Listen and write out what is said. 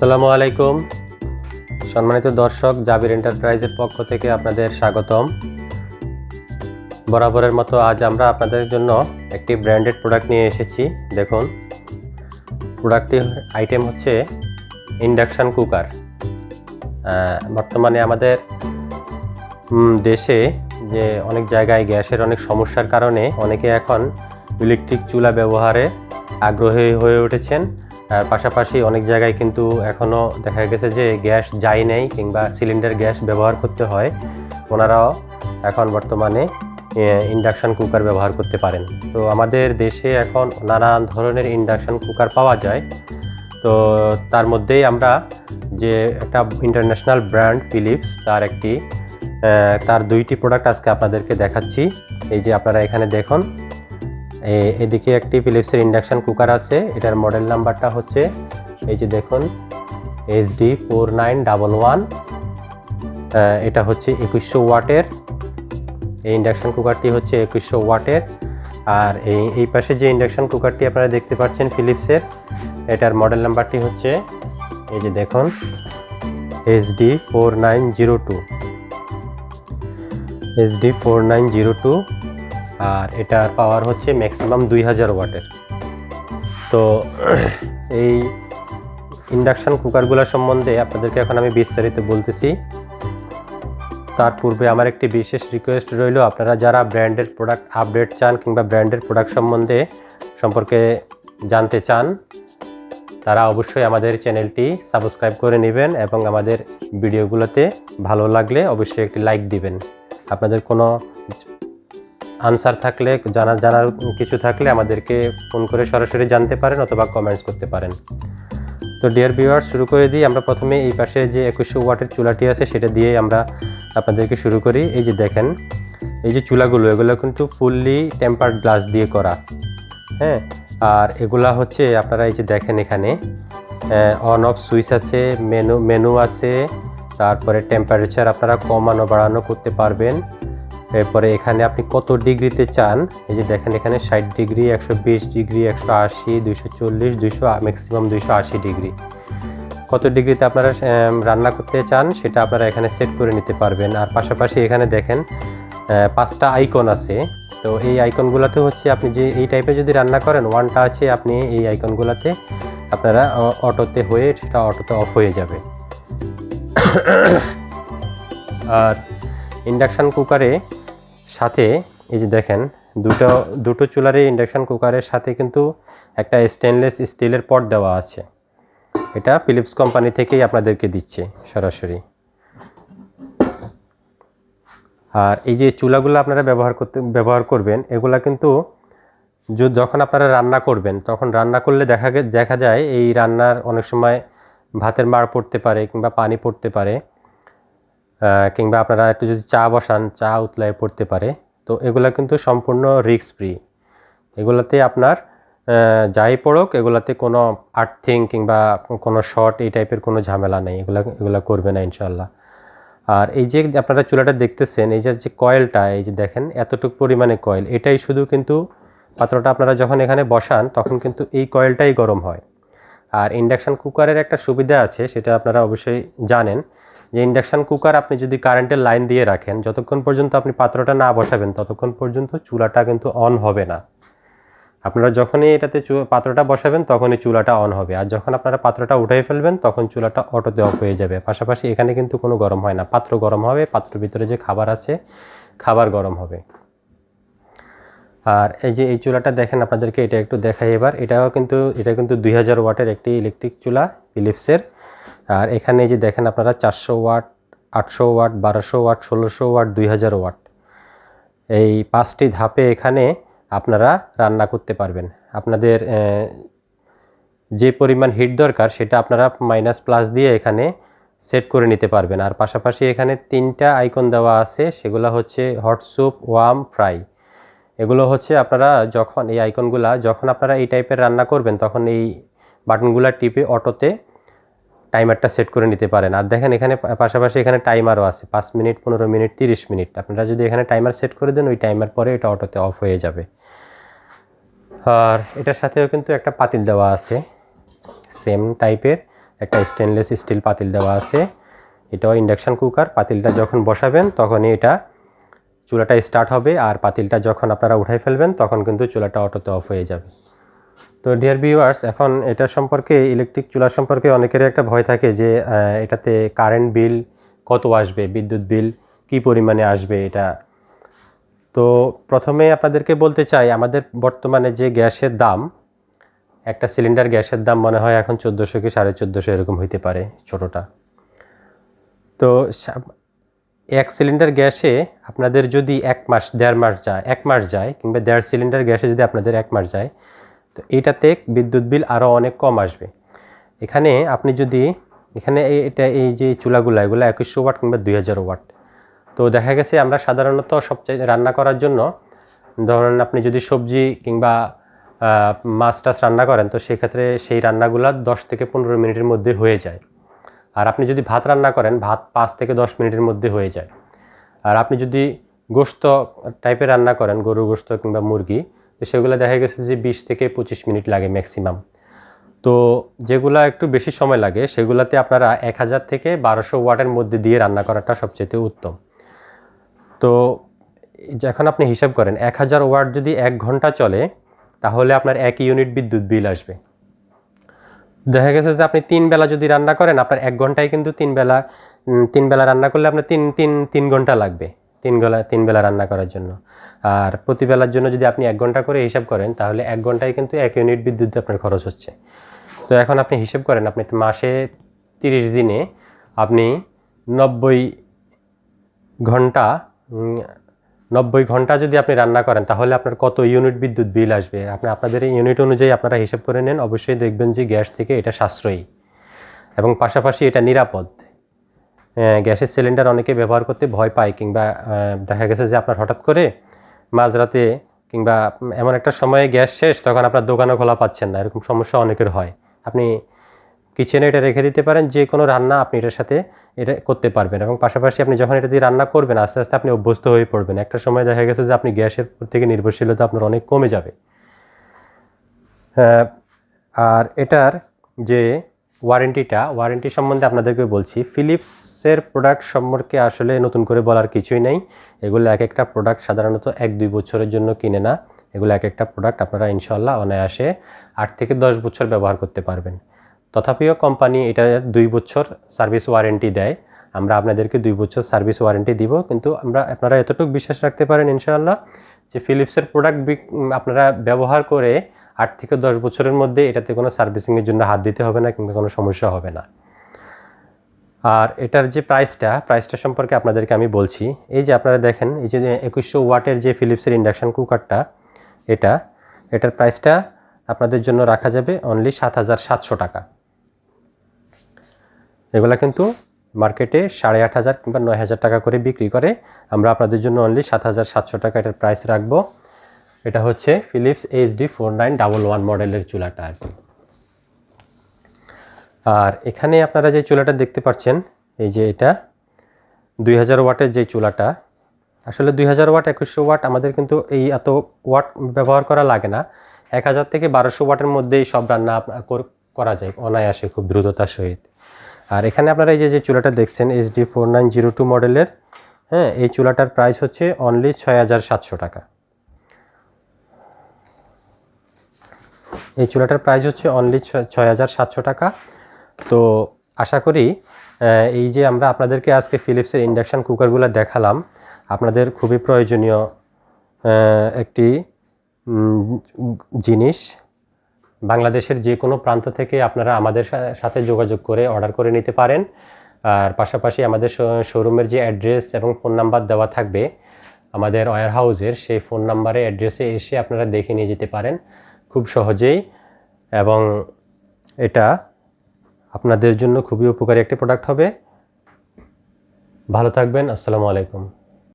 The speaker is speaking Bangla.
আসসালামু আলাইকুম। সম্মানিত দর্শক, জাবির এন্টারপ্রাইজের পক্ষ থেকে আপনাদের স্বাগতম। বরাবরের মতো আজ আমরা আপনাদের জন্য একটি ব্র্যান্ডেড প্রোডাক্ট নিয়ে এসেছি। দেখুন প্রোডাক্টটি আইটেম হচ্ছে ইন্ডাকশান কুকার। বর্তমানে আমাদের দেশে যে অনেক জায়গায় গ্যাসের অনেক সমস্যার কারণে অনেকে এখন ইলেকট্রিক চুলা ব্যবহারে আগ্রহী হয়ে উঠেছেন। পাশাপাশি অনেক জায়গায় কিন্তু এখনও দেখা গেছে যে গ্যাস যায় নেই কিংবা সিলিন্ডার গ্যাস ব্যবহার করতে হয়। ওনারাও এখন বর্তমানে ইন্ডাকশান কুকার ব্যবহার করতে পারেন। তো আমাদের দেশে এখন নানান ধরনের ইন্ডাকশান কুকার পাওয়া যায়। তো তার মধ্যেই আমরা যে একটা ইন্টারন্যাশনাল ব্র্যান্ড ফিলিপস, তার একটি তার দুইটি প্রোডাক্ট আজকে আপনাদেরকে দেখাচ্ছি। এই যে আপনারা এখানে দেখুন এদিকে একটি ফিলিপসের ইন্ডাকশন কুকার আছে। এটার মডেল নাম্বারটা হচ্ছে, এই যে দেখুন HD four nine double one এটা হচ্ছে একুশশো ওয়াটের। এই ইন্ডাকশন কুকারটি হচ্ছে একুশশো ওয়াটের। আর এই এই পাশে যে ইন্ডাকশন কুকারটি আপনারা দেখতে পাচ্ছেন ফিলিপসের এটার মডেল নাম্বারটি হচ্ছে, এই যে দেখুন HD four nine zero two HD four nine zero two আর এটার পাওয়ার হচ্ছে ম্যাক্সিমাম দুই হাজার ওয়াটের। তো এই ইন্ডাকশান কুকারগুলো সম্বন্ধে আপনাদেরকে এখন আমি বিস্তারিত বলতেছি। তার পূর্বে আমার একটি বিশেষ রিকোয়েস্ট রইল, আপনারা যারা ব্র্যান্ডের প্রোডাক্ট আপডেট চান কিংবা ব্র্যান্ডের প্রোডাক্ট সম্বন্ধে সম্পর্কে জানতে চান, তারা অবশ্যই আমাদের চ্যানেলটি সাবস্ক্রাইব করে নেবেন এবং আমাদের ভিডিওগুলোতে ভালো লাগলে অবশ্যই একটি লাইক দিবেন। আপনাদের কোনো আনসার থাকলে জানার জানার কিছু থাকলে আমাদেরকে ফোন করে সরাসরি জানতে পারেন অথবা কমেন্টস করতে পারেন। তো ডিয়ার ভিউয়ার্স শুরু করে দিই। আমরা প্রথমে এই পাশে যে একুশশো ওয়াটের চুলাটি আছে, সেটা দিয়ে আমরা আপনাদেরকে শুরু করি। এই যে দেখেন, এই যে চুলাগুলো, এগুলো কিন্তু ফুললি টেম্পার্ড গ্লাস দিয়ে করা। হ্যাঁ? আর এগুলা হচ্ছে, আপনারা এই যে দেখেন এখানে অন অফ সুইচ আছে মেনু মেনু আছে, তারপরে টেম্পারেচার আপনারা কমানো, বাড়ানো করতে পারবেন। এরপরে এখানে আপনি কত ডিগ্রিতে চান? এই যে দেখেন এখানে ষাট ডিগ্রি, একশো বিশ ডিগ্রি, একশো আশি, দুইশো চল্লিশ, দুইশো ম্যাক্সিমাম দুইশো আশি ডিগ্রি। কত ডিগ্রিতে আপনারা রান্না করতে চান সেটা আপনারা এখানে সেট করে নিতে পারবেন। আর পাশাপাশি এখানে দেখেন পাঁচটা আইকন আছে। তো এই আইকনগুলোতে হচ্ছে আপনি যে, এই টাইপের যদি রান্না করেন ওয়ানটা আছে আপনি এই আইকনগুলোতে আপনারা অটোতে হয়ে সেটা অটোতে অফ হয়ে যাবে। আর ইন্ডাকশান কুকারে সাথে, এই যে দেখেন, দুটো দুটো চুলারে ইন্ডাকশান কুকারের সাথে কিন্তু একটা স্টেনলেস স্টিলের পট দেওয়া আছে। এটা ফিলিপস কোম্পানি থেকেই আপনাদেরকে দিচ্ছে সরাসরি। আর এই যে চুলাগুলো আপনারা ব্যবহার করতে, ব্যবহার করবেন, এগুলা কিন্তু যখন আপনারা রান্না করবেন, তখন রান্না করলে দেখা দেখা যায় এই রান্নার অনেক সময় ভাতের মার পড়তে পারে কিংবা পানি পড়তে পারে। কিংবা আপনারা একটু যদি চা বসান, চা উতলায় পড়তে পারে। তো এগুলা কিন্তু সম্পূর্ণ রিস্ক ফ্রি এগুলাতে আপনার যাই পড়ুক, এগুলাতে কোনো আর্থিং কিংবা কোনো শর্ট এই টাইপের কোনো ঝামেলা নেই। এগুলা এগুলা করবে না ইনশাল্লাহ আর এই যে আপনারা চুলাটা দেখতেছেন, এই যে কয়েলটা এই যে দেখেন, এতটুকু পরিমাণে কয়েল এটাই শুধু কিন্তু পাত্রটা আপনারা যখন এখানে বসান, তখন কিন্তু এই কয়েলটাই গরম হয়। আর ইন্ডাকশান কুকারের একটা সুবিধা আছে, সেটা আপনারা অবশ্যই জানেন। যে ইন্ডাকশান কুকার আপনি যদি কারেন্টের লাইন দিয়ে রাখেন, যতক্ষণ পর্যন্ত আপনি পাত্রটা না বসাবেন, ততক্ষণ পর্যন্ত চুলাটা কিন্তু অন হবে না। আপনারা যখনই এটাতে পাত্রটা বসাবেন, তখনই চুলাটা অন হবে। আর যখন আপনারা পাত্রটা উঠাই ফেলবেন, তখন চুলাটা অটোতে অফ হয়ে যাবে। পাশাপাশি এখানে কিন্তু কোনো গরম হয় না। পাত্র গরম হবে পাত্রের ভিতরে যে খাবার আছে, খাবার গরম হবে। আর এই যে এই চুলাটা দেখেন, আপনাদেরকে এটা একটু দেখাই এবার। এটাও কিন্তু, এটা কিন্তু দুই হাজার ওয়াটের একটি ইলেকট্রিক চুলা ফিলিপসের আর এখানে যে দেখেন আপনারা চারশো ওয়াট, আটশো ওয়াট, বারোশো ওয়াট, ষোলোশো ওয়াট, দুই হাজার ওয়াট। এই পাঁচটি ধাপে এখানে আপনারা রান্না করতে পারবেন। আপনাদের যে পরিমাণ হিট দরকার সেটা আপনারা মাইনাস প্লাস দিয়ে এখানে সেট করে নিতে পারবেন। আর পাশাপাশি এখানে তিনটা আইকন দেওয়া আছে, সেগুলো হচ্ছে হট স্যুপ ওয়াম ফ্রাই এগুলো হচ্ছে আপনারা যখন, এই আইকনগুলা যখন আপনারা এই টাইপের রান্না করবেন, তখন এই বাটনগুলা টিপে অটোতে টাইমারটা সেট করে নিতে পারেন। আর দেখেন এখানে পাশাপাশি এখানে টাইমারও আছে, পাঁচ মিনিট, পনেরো মিনিট, তিরিশ মিনিট। আপনারা যদি এখানে টাইমার সেট করে দেন, ওই টাইমার পরে এটা অটোতে অফ হয়ে যাবে। আর এটার সাথেও কিন্তু একটা পাতিল দেওয়া আছে, সেম টাইপের। একটা স্টেনলেস স্টিল পাতিল দেওয়া আছে। এটাও ইন্ডাকশান কুকার, পাতিলটা যখন বসাবেন তখনই এটা চুলাটা স্টার্ট হবে। আর পাতিলটা যখন আপনারা উঠাই ফেলবেন, তখন কিন্তু চুলাটা অটোতে অফ হয়ে যাবে। তো ডিয়ার ভিউয়ার্স এখন এটা সম্পর্কে ইলেকট্রিক চুলা সম্পর্কে অনেকেরই একটা ভয় থাকে যে এটাতে কারেন্ট বিল কত আসবে, বিদ্যুৎ বিল কি পরিমাণে আসবে এটা। তো প্রথমে আপনাদেরকে বলতে চাই, আমাদের বর্তমানে যে গ্যাসের দাম, একটা সিলিন্ডার গ্যাসের দাম মনে হয় এখন চোদ্দোশো কি সাড়ে চোদ্দোশো এরকম হইতে পারে, ছোটোটা। তো এক সিলিন্ডার গ্যাসে আপনাদের যদি এক মাস, দেড় মাস যায়, এক মাস যায়, কিংবা দেড় সিলিন্ডার গ্যাসে যদি আপনাদের এক মাস যায় তো এইটাতে বিদ্যুৎ বিল আরও অনেক কম আসবে। এখানে আপনি যদি, এখানে এটা এই যে চুলাগুলো, এগুলো একুশশো ওয়াট কিংবা দুই হাজার ওয়াট। তো দেখা গেছে আমরা সাধারণত সবচেয়ে রান্না করার জন্য, ধরেন আপনি যদি সবজি কিংবা মাছ টাছ রান্না করেন, তো সেক্ষেত্রে সেই রান্নাগুলো দশ থেকে পনেরো মিনিটের মধ্যে হয়ে যায়। আর আপনি যদি ভাত রান্না করেন, ভাত পাঁচ থেকে দশ মিনিটের মধ্যে হয়ে যায়। আর আপনি যদি গোস্ত টাইপের রান্না করেন গরু গোস্ত কিংবা মুরগি তো সেগুলো দেখা গেছে যে বিশ থেকে পঁচিশ মিনিট লাগে ম্যাক্সিমাম তো যেগুলো একটু বেশি সময় লাগে, সেগুলোতে আপনারা এক হাজার থেকে বারোশো ওয়াটের মধ্যে দিয়ে রান্না করাটা সবচেয়ে উত্তম। তো যখন আপনি হিসাব করেন, এক হাজার ওয়াট যদি এক ঘণ্টা চলে, তাহলে আপনার এক ইউনিট বিদ্যুৎ বিল আসবে। দেখা গেছে যে আপনি তিন বেলা যদি রান্না করেন, আপনার এক ঘন্টায় কিন্তু তিন বেলা তিন বেলা রান্না করলে আপনার তিন তিন তিন ঘণ্টা লাগবে। তিন বেলা তিন বেলা রান্না করার জন্য। আর প্রতি বেলার জন্য যদি আপনি এক ঘণ্টা করে হিসাব করেন, তাহলে এক ঘন্টায় কিন্তু এক ইউনিট বিদ্যুৎ আপনার খরচ হচ্ছে। তো এখন আপনি হিসেব করেন, আপনি মাসে তিরিশ দিনে আপনি নব্বই ঘণ্টা নব্বই ঘণ্টা যদি আপনি রান্না করেন, তাহলে আপনার কত ইউনিট বিদ্যুৎ বিল আসবে? আপনি আপনাদের ইউনিট অনুযায়ী আপনারা হিসাব করে নেন, অবশ্যই দেখবেন যে গ্যাস থেকে এটা সাশ্রয়ী। এবং পাশাপাশি এটা নিরাপদ। গ্যাসের সিলিন্ডার অনেকে ব্যবহার করতে ভয় পায় কিংবা দেখা গেছে যে আপনার হঠাৎ করে মাঝরাতে কিংবা এমন একটা সময়ে গ্যাস শেষ, তখন আপনার দোকানও খোলা পাচ্ছেন না। এরকম সমস্যা অনেকের হয়। আপনি কিচেনে এটা রেখে দিতে পারেন, যে কোনো রান্না আপনি এটার সাথে এটা করতে পারবেন এবং পাশাপাশি আপনি যখন এটা দিয়ে রান্না করবেন, আস্তে আস্তে আপনি অভ্যস্ত হয়ে পড়বেন। একটা সময় দেখা গেছে যে আপনি গ্যাসের থেকে নির্ভরশীলতা আপনার অনেক কমে যাবে। আর এটার যে ওয়ারেন্টিটা, ওয়ারেন্টি সম্বন্ধে আপনাদেরকে বলছি। ফিলিপসের প্রোডাক্ট সম্পর্কে আসলে নতুন করে বলার কিছুই নেই। এগুলো এক একটা প্রোডাক্ট সাধারণত এক দুই বছরের জন্য কিনে না। এগুলো এক একটা প্রোডাক্ট আপনারা ইনশাল্লাহ অনায়াসে আট থেকে দশ বছর ব্যবহার করতে পারবেন। তথাপিও কোম্পানি এটা দুই বছর সার্ভিস ওয়ারেন্টি দেয়। আমরা আপনাদেরকে দুই বছর সার্ভিস ওয়ারেন্টি দিব। কিন্তু আমরা, আপনারা এতটুকু বিশ্বাস রাখতে পারেন ইনশাআল্লাহ যে ফিলিপসের প্রোডাক্ট আপনারা ব্যবহার করে আট থেকে দশ বছরের মধ্যে এটাতে কোনো সার্ভিসিংয়ের জন্য হাত দিতে হবে না কিংবা কোনো সমস্যা হবে না। আর এটার যে প্রাইসটা প্রাইসটা সম্পর্কে আপনাদেরকে আমি বলছি। এই যে আপনারা দেখেন, এই যে একুশশো ওয়াটের যে ফিলিপসের ইন্ডাকশান কুকারটা, এটা, এটার প্রাইসটা আপনাদের জন্য রাখা যাবে অনলি সাত হাজার সাতশো টাকা। এগুলা কিন্তু মার্কেটে সাড়ে আট হাজার কিংবা নয় হাজার টাকা করে বিক্রি করে। আমরা আপনাদের জন্য অনলি সাত হাজার সাতশো টাকা এটার প্রাইস রাখব। এটা হচ্ছে Philips HD four nine double one মডেলের চুলাটা আর কি। আর এখানে আপনারা যে চুলাটা দেখতে পাচ্ছেন, এই যে এটা দুই হাজার ওয়াটের যে চুলাটা, আসলে দুই হাজার ওয়াট, একুশশো ওয়াট আমাদের কিন্তু এই এত ওয়াট ব্যবহার করা লাগে না। এক হাজার থেকে বারোশো ওয়াটের মধ্যেই সব রান্না কর- যায় অনায়াসে খুব দ্রুততার সহিত। আর এখানে আপনারা এই যে যে চুলাটা দেখছেন HD four nine zero two মডেলের হ্যাঁ এই চুলাটার প্রাইস হচ্ছে অনলি ছয় হাজার সাতশো টাকা। এই চুলাটার প্রাইস হচ্ছে অনলি ছয় হাজার সাতশো টাকা। তো আশা করি এই যে আমরা আপনাদেরকে আজকে ফিলিপসের ইন্ডাকশান কুকারগুলো দেখালাম, আপনাদের খুবই প্রয়োজনীয় একটি জিনিস। বাংলাদেশের যে কোনো প্রান্ত থেকে আপনারা আমাদের সাথে যোগাযোগ করে অর্ডার করে নিতে পারেন। আর পাশাপাশি আমাদের শোরুমের যে অ্যাড্রেস এবং ফোন নাম্বার দেওয়া থাকবে, আমাদের ওয়ার হাউসের সেই ফোন নাম্বারে অ্যাড্রেসে এসে আপনারা দেখে নিয়ে যেতে পারেন। খুব সহজেই এবং এটা আপনাদের জন্য খুবই উপকারী একটি প্রোডাক্ট হবে। ভালো থাকবেন, আসসালামু আলাইকুম।